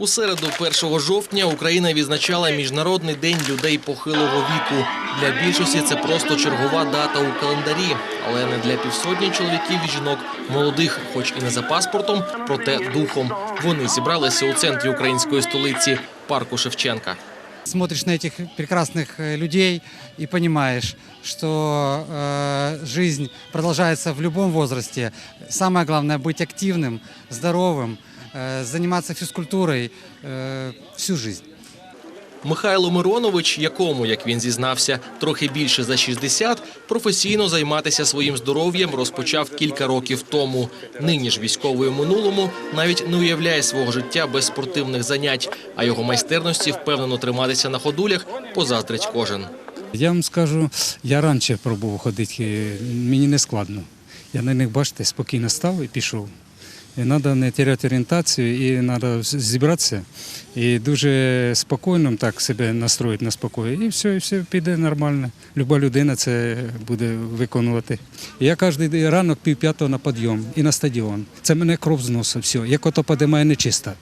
У середу, 1 жовтня, Україна відзначала Міжнародний день людей похилого віку. Для більшості це просто чергова дата у календарі, але не для півсотні чоловіків і жінок, молодих, хоч і не за паспортом, проте духом. Вони зібралися у центрі української столиці парку Шевченка. Смотришь на этих прекрасных э, людей и понимаешь, что э, жизнь продолжается в любом возрасте. Самое главное быть активным, здоровым, э, заниматься физкультурой э, всю жизнь. Михайло Миронович, якому, як він зізнався, трохи більше за 60, професійно займатися своїм здоров'ям розпочав кілька років тому. Нині ж військовий у минулому навіть не уявляє свого життя без спортивних занять, а його майстерності впевнено триматися на ходулях позаздрить кожен. Я вам скажу, я раніше пробував ходити, мені не складно. Я на них, бачите, спокійно став і пішов. І треба не теряти орієнтацію, і треба зібратися і дуже спокійно так себе настроїти на спокій. І все, і все піде нормально. Люба людина це буде виконувати. Я кожен ранок пів п'ятого на підйом і на стадіон. Це мене кров з носа, все. Як ото подимає нечиста.